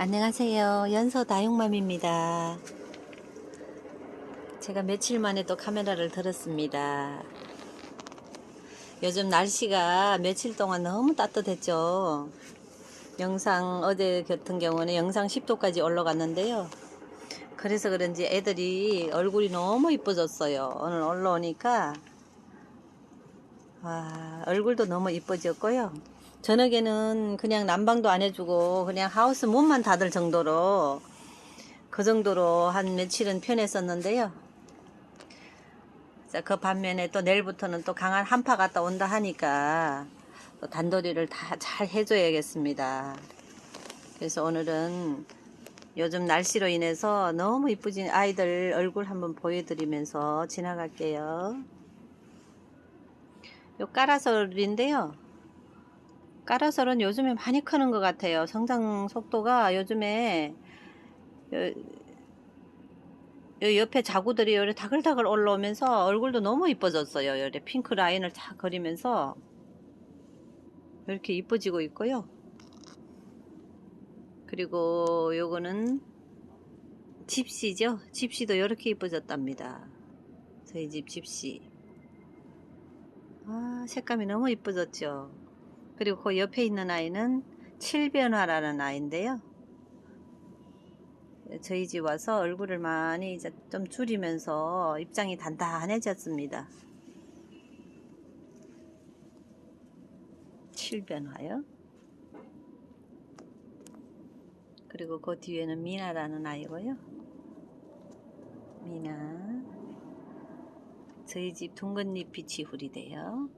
안녕하세요. 연서 다육맘입니다. 제가 며칠 만에 또 카메라를 들었습니다. 요즘 날씨가 며칠 동안 너무 따뜻했죠. 영상, 어제 같은 경우는 영상 10도까지 올라갔는데요. 그래서 그런지 애들이 얼굴이 너무 이뻐졌어요. 오늘 올라오니까. 와, 얼굴도 너무 이뻐졌고요. 저녁에는 그냥 난방도 안 해주고 그냥 하우스 문만 닫을 정도로 그 정도로 한 며칠은 편했었는데요. 자, 그 반면에 또 내일부터는 또 강한 한파 갔다 온다 하니까 또 단도리를 다 잘 해줘야겠습니다. 그래서 오늘은 요즘 날씨로 인해서 너무 이쁘진 아이들 얼굴 한번 보여드리면서 지나갈게요. 요 까라솔인데요. 까라솔은 요즘에 많이 크는 것 같아요. 성장 속도가 요즘에 요, 요 옆에 자구들이 요래 다글다글 올라오면서 얼굴도 너무 이뻐졌어요. 요래 핑크 라인을 다 그리면서 이렇게 이뻐지고 있고요. 그리고 요거는 집시죠. 집시도 이렇게 이뻐졌답니다. 저희 집 집시. 아, 색감이 너무 이뻐졌죠. 그리고 그 옆에 있는 아이는 칠변화라는 아이인데요. 저희 집 와서 얼굴을 많이 이제 좀 줄이면서 입장이 단단해졌습니다. 칠변화요. 그리고 그 뒤에는 미나라는 아이고요. 미나. 저희 집 둥근잎 빛이 후리대요.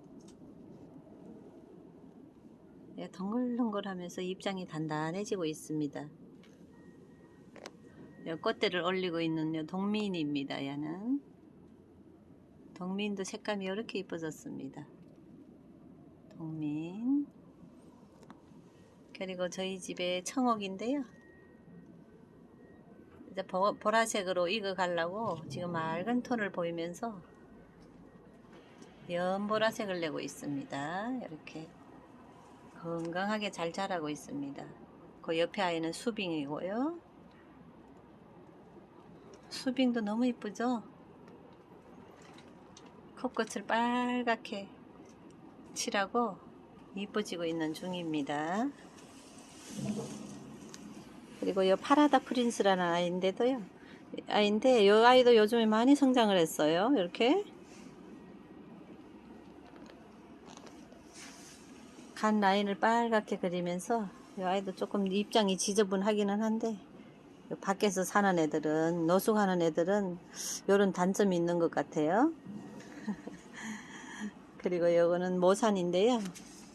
예, 덩글덩글하면서 입장이 단단해지고 있습니다. 요 꽃대를 올리고 있는 요 동민입니다. 얘는 동민도 색감이 이렇게 이뻐졌습니다. 동민 그리고 저희 집에 청옥인데요. 이제 보, 보라색으로 익어 가려고 지금 맑은 톤을 보이면서 연보라색을 내고 있습니다. 이렇게 건강하게 잘 자라고 있습니다. 그 옆에 아이는 수빙이고요. 수빙도 너무 이쁘죠? 콧꽃을 빨갛게 칠하고 이뻐지고 있는 중입니다. 그리고 이 파라다 프린스라는 아이인데도요. 아이인데 이 아이도 요즘에 많이 성장을 했어요. 이렇게 간 라인을 빨갛게 그리면서 이 아이도 조금 입장이 지저분하기는 한데 밖에서 사는 애들은 노숙하는 애들은 이런 단점이 있는 것 같아요. 그리고 요거는 모산인데요.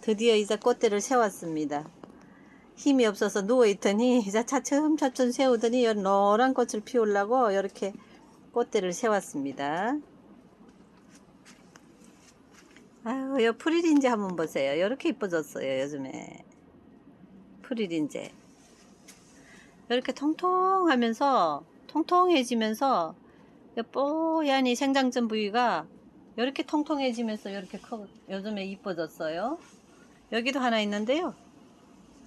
드디어 이제 꽃대를 세웠습니다. 힘이 없어서 누워있더니 이제 차츰차츰 세우더니 요 노란 꽃을 피우려고 이렇게 꽃대를 세웠습니다. 아유, 요 프리린제 한번 보세요. 이렇게 이뻐졌어요, 요즘에. 프리린제. 이렇게 통통하면서, 통통해지면서, 요 뽀얀 이 생장점 부위가 이렇게 통통해지면서 이렇게 커, 요즘에 이뻐졌어요. 여기도 하나 있는데요.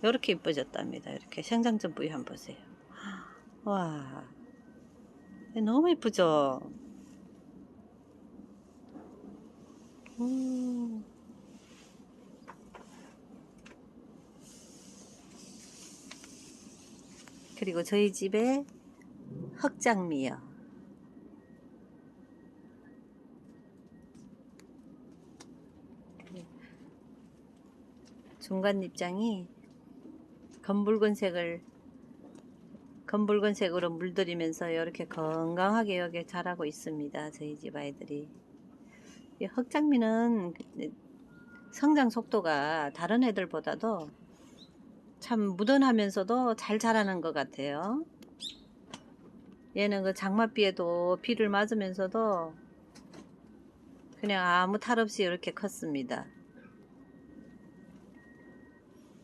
이렇게 이뻐졌답니다. 이렇게 생장점 부위 한번 보세요. 와, 너무 이쁘죠? 그리고 저희 집에 흑장미요. 중간 입장이 검붉은 색을 검붉은 색으로 물들이면서 이렇게 건강하게 여기 자라고 있습니다. 저희 집 아이들이. 이 흑장미는 성장 속도가 다른 애들보다도 참 무던하면서도 잘 자라는 것 같아요. 얘는 그 장맛비에도 비를 맞으면서도 그냥 아무 탈 없이 이렇게 컸습니다.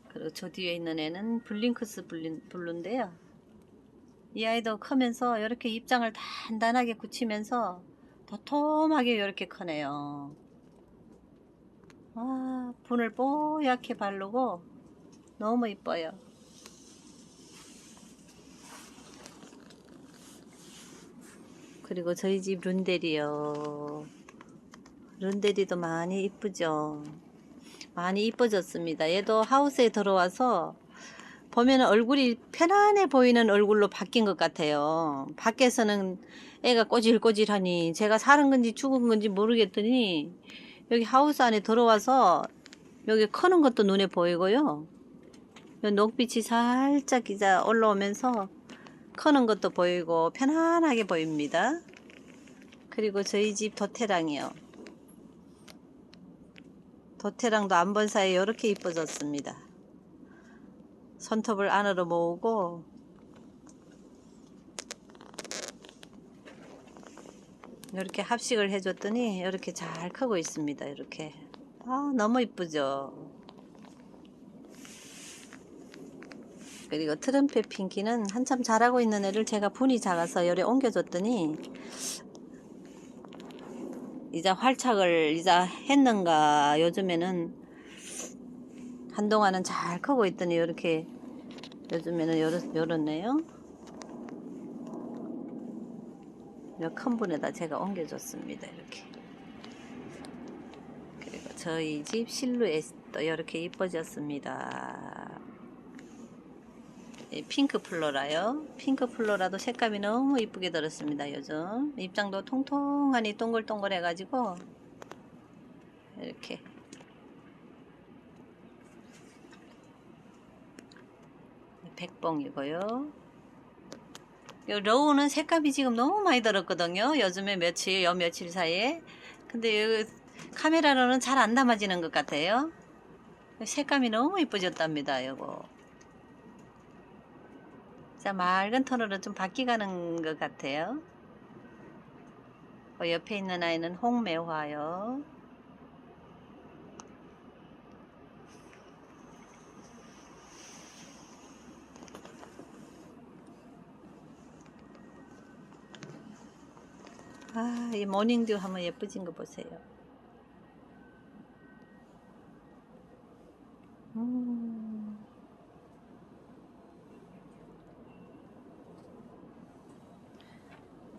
그리고 저 뒤에 있는 애는 블링크스 블루인데요. 이 아이도 크면서 이렇게 입장을 단단하게 굳히면서 도톰하게 이렇게 크네요. 아, 분을 뽀얗게 바르고 너무 이뻐요. 그리고 저희 집 룬데리요. 룬데리도 많이 이쁘죠. 많이 이뻐졌습니다. 얘도 하우스에 들어와서 보면 얼굴이 편안해 보이는 얼굴로 바뀐 것 같아요. 밖에서는 애가 꼬질꼬질하니 제가 사는 건지 죽은 건지 모르겠더니 여기 하우스 안에 들어와서 여기 커는 것도 눈에 보이고요. 요 녹빛이 살짝 이제 올라오면서 커는 것도 보이고 편안하게 보입니다. 그리고 저희 집 도태랑이요. 도태랑도 안 본 사이에 이렇게 이뻐졌습니다. 손톱을 안으로 모으고 이렇게 합식을 해줬더니 이렇게 잘 크고 있습니다. 이렇게 아 너무 이쁘죠. 그리고 트럼펫 핑키는 한참 자라고 있는 애를 제가 분이 작아서 열에 옮겨줬더니 이제 활착을 이제 했는가 요즘에는 한동안은 잘 크고 있더니 이렇게 요즘에는 요렇, 요렇네요. 큰 분에다 제가 옮겨줬습니다 이렇게. 그리고 저희 집 실루엣도 이렇게 이뻐졌습니다. 이 핑크 플로라요. 핑크 플로라도 색감이 너무 이쁘게 들었습니다. 요즘 입장도 통통하니 동글동글 해가지고 이렇게 백봉이고요. 요 러우는 색감이 지금 너무 많이 들었거든요. 요즘에 며칠, 요 며칠 사이에. 근데 요 카메라로는 잘 안 담아지는 것 같아요. 색감이 너무 이뻐졌답니다. 요거. 자, 맑은 톤으로 좀 바뀌가는 것 같아요. 그 옆에 있는 아이는 홍매화요. 아, 이 모닝듀 한번 예쁘진 거 보세요.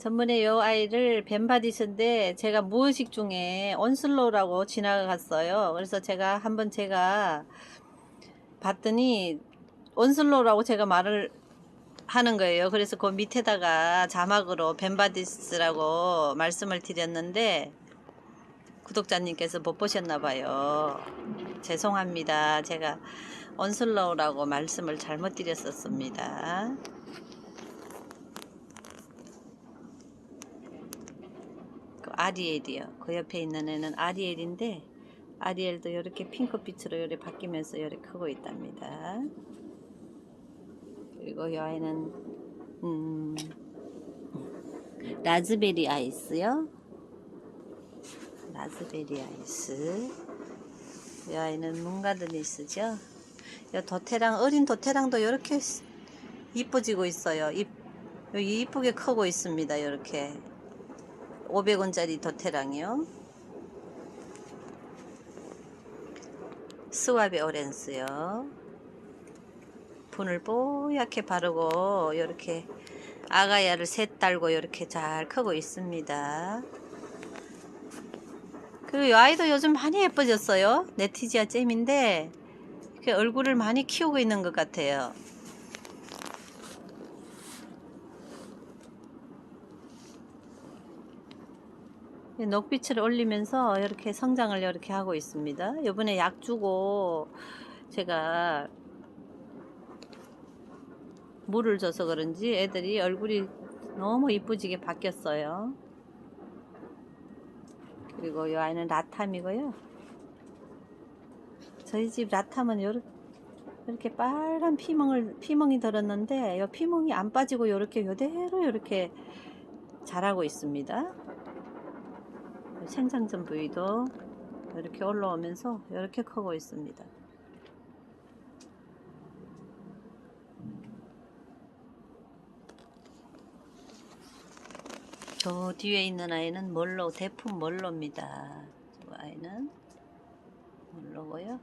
전번에 요 아이를 벤바디스인데 제가 무의식 중에 온슬로우라고 지나갔어요. 그래서 제가 한번 제가 봤더니 온슬로우라고 제가 말을 하는 거예요. 그래서 그 밑에다가 자막으로 벤바디스라고 말씀을 드렸는데 구독자님께서 못 보셨나 봐요. 죄송합니다. 제가 온슬로우라고 말씀을 잘못 드렸었습니다. 아리엘이요. 그 옆에 있는 애는 아리엘인데 아리엘도 이렇게 핑크빛으로 이렇게 바뀌면서 이렇게 크고 있답니다. 그리고 이 아이는 음, 라즈베리 아이스요. 라즈베리 아이스. 이 아이는 문가드니스죠. 이 도태랑 어린 도태랑도 이렇게 이뻐지고 있어요. 이, 이쁘게 크고 있습니다. 이렇게 500원짜리 도태랑이요. 스와베 오렌스요. 분을 뽀얗게 바르고 이렇게 아가야를 셋 달고 이렇게 잘 크고 있습니다. 그리고 이 아이도 요즘 많이 예뻐졌어요. 네티지아 잼인데 이렇게 얼굴을 많이 키우고 있는 것 같아요. 녹빛을 올리면서 이렇게 성장을 이렇게 하고 있습니다. 이번에 약 주고 제가 물을 줘서 그런지 애들이 얼굴이 너무 이쁘지게 바뀌었어요. 그리고 이 아이는 라탐이고요. 저희 집 라탐은 요렇게 이렇게 빨간 피멍을 피멍이 들었는데 이 피멍이 안 빠지고 이렇게 요대로 이렇게 자라고 있습니다. 생장점 부위도 이렇게 올라오면서 이렇게 크고 있습니다. 저 뒤에 있는 아이는 멀로 대품 멀로입니다. 저 아이는 멀로고요.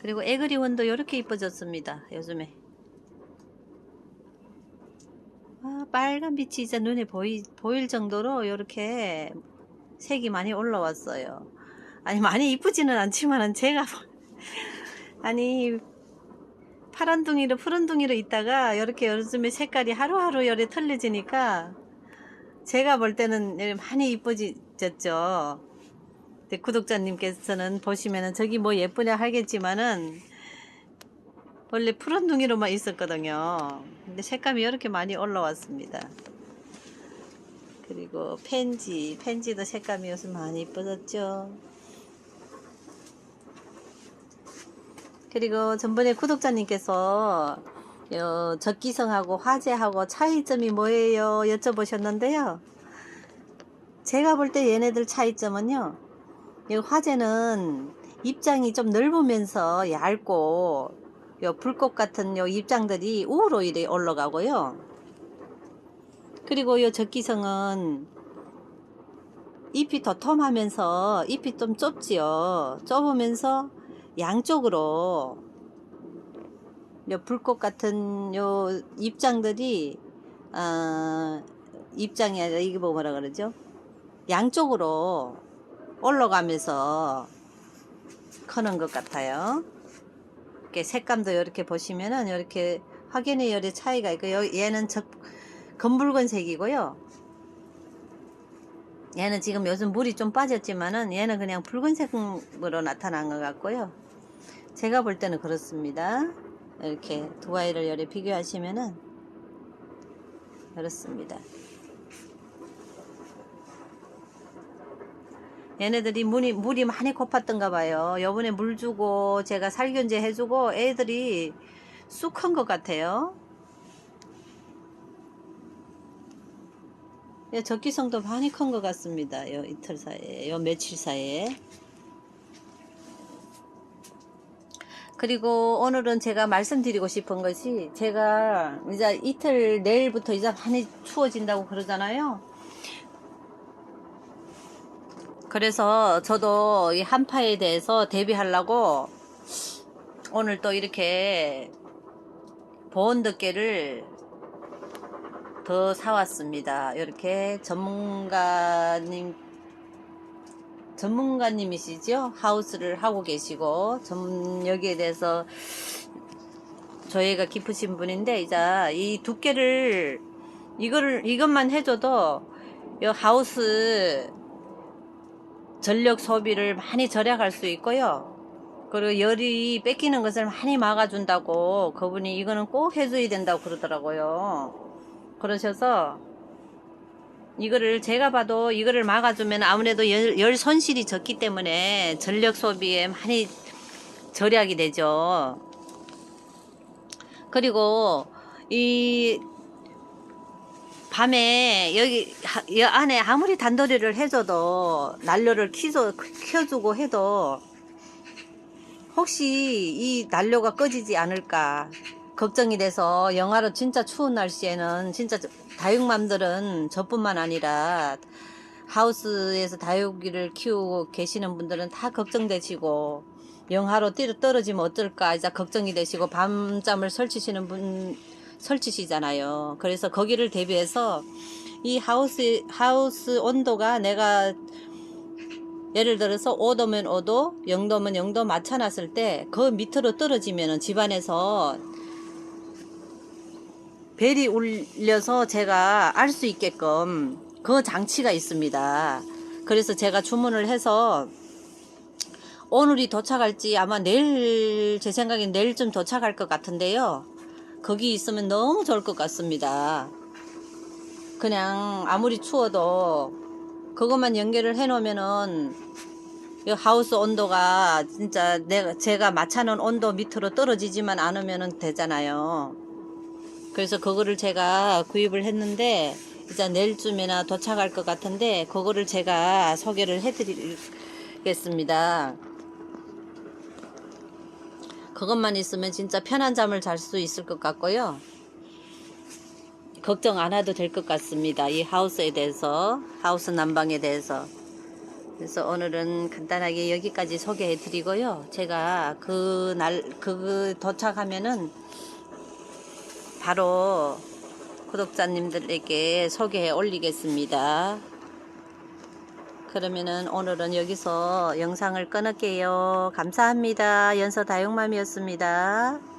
그리고 에그리원도 이렇게 이뻐졌습니다. 요즘에 빨간 빛이 이제 눈에 보이, 보일 정도로 이렇게 색이 많이 올라왔어요. 아니 많이 이쁘지는 않지만은 제가 아니 파란 둥이로 푸른 둥이로 있다가 이렇게 요즘에 색깔이 하루하루 열에 틀려지니까 제가 볼 때는 많이. 근데 구독자님께서는 보시면은 저기 뭐 예쁘냐 하겠지만은 원래 푸른 둥이로만 있었거든요. 근데 색감이 이렇게 많이 올라왔습니다. 그리고 펜지, 펜지도 색감이 요즘 많이 이뻐졌죠. 그리고 전번에 구독자님께서 어, 적기성하고 화재하고 차이점이 뭐예요? 여쭤보셨는데요. 제가 볼 때 얘네들 차이점은요. 이 화재는 입장이 좀 넓으면서 얇고 요 불꽃 같은 요 입장들이 우로 이래 올라가고요. 그리고 요 적기성은 잎이 도톰하면서 잎이 좀 좁지요. 좁으면서 양쪽으로 요 불꽃 같은 요 입장들이 어, 입장이 아니라 이게 뭐 뭐라 그러죠? 양쪽으로 올라가면서 크는 것 같아요. 이렇게 색감도 이렇게 보시면은 이렇게 확연히 열의 차이가 있고 요- 얘는 적 검붉은 색이고요. 얘는 지금 요즘 물이 좀 빠졌지만은 얘는 그냥 붉은색으로 나타난 것 같고요. 제가 볼 때는 그렇습니다. 이렇게 두 아이를 열에 비교하시면은 그렇습니다. 얘네들이 물이, 물이 많이 고팠던가 봐요. 요번에 물 주고 제가 살균제 해주고 애들이 쑥 큰 것 같아요. 예, 적기성도 많이 큰 것 같습니다. 요 이틀 사이에, 요 며칠 사이에. 그리고 오늘은 제가 말씀드리고 싶은 것이 제가 이제 이틀 내일부터 이제 많이 추워진다고 그러잖아요. 그래서 저도 이 한파에 대해서 대비하려고 오늘 또 이렇게 보온덮개를 더 사왔습니다. 이렇게 전문가님 전문가님이시죠? 하우스를 하고 계시고 전 여기에 대해서 저희가 깊으신 분인데 이제 이 두께를 이거를 이것만 해줘도 이 하우스 전력 소비를 많이 절약할 수 있고요. 그리고 열이 뺏기는 것을 많이 막아준다고 그분이 이거는 꼭 해줘야 된다고 그러더라고요. 그러셔서 이거를 제가 봐도 이거를 막아주면 아무래도 열, 열 손실이 적기 때문에 전력 소비에 많이 절약이 되죠. 그리고 이 밤에 여기 하- 여 안에 아무리 단도리를 해줘도 난로를 켜줘, 켜주고 해도 혹시 이 난로가 꺼지지 않을까 걱정이 돼서 영하로 진짜 추운 날씨에는 진짜 저- 다육맘들은 저뿐만 아니라 하우스에서 다육이를 키우고 계시는 분들은 다 걱정되시고 영하로 뛰어 떨어지면 어떨까 이제 걱정이 되시고 밤잠을 설치시는 분 설치시잖아요. 그래서 거기를 대비해서 이 하우스 하우스 온도가 내가 예를 들어서 5도면 5도, 0도면 0도 맞춰놨을 때 그 밑으로 떨어지면은 집안에서 벨이 울려서 제가 알 수 있게끔 그 장치가 있습니다. 그래서 제가 주문을 해서 오늘이 도착할지 아마 내일 제 생각엔 내일쯤 도착할 것 같은데요. 거기 있으면 너무 좋을 것 같습니다. 그냥 아무리 추워도 그것만 연결을 해 놓으면은 이 하우스 온도가 진짜 내가 제가 맞춰놓은 온도 밑으로 떨어지지만 않으면 되잖아요. 그래서 그거를 제가 구입을 했는데 이제 내일쯤이나 도착할 것 같은데 그거를 제가 소개를 해드리겠습니다. 그것만 있으면 진짜 편한 잠을 잘 수 있을 것 같고요. 걱정 안 해도 될 것 같습니다. 이 하우스에 대해서, 하우스 난방에 대해서. 그래서 오늘은 간단하게 여기까지 소개해 드리고요. 제가 그 날, 그 도착하면은 바로 구독자님들에게 소개해 올리겠습니다. 그러면은 오늘은 여기서 영상을 끊을게요. 감사합니다. 연서 다육맘이었습니다.